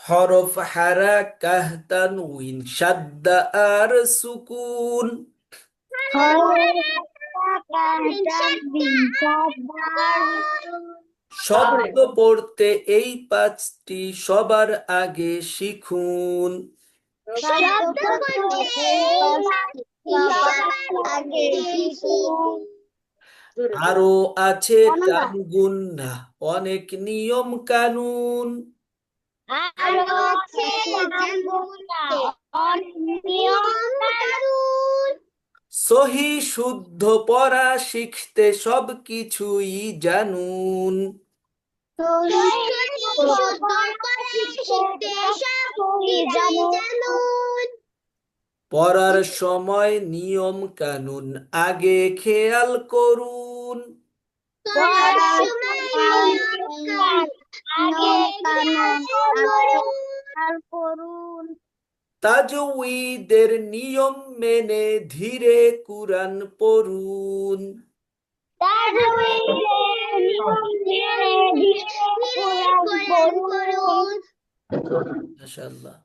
হরফ হারাকাহ তানউইন সাদ্দা আর সুকুন। শব্দ পড়তে এই পাঁচটি সবার আগে শিখুন। আরও আছে টানগুন্না অনেক নিয়ম কানুন। সহি শুদ্ধ পড়া শিখতে সব কিছুই জানুন। পড়ার সময় নিয়ম কানুন আগে খেয়াল করুন। করুন তাজউইদের নিয়ম মেনে ধীরে কুরআন পড়ুন। মাশাআল্লাহ।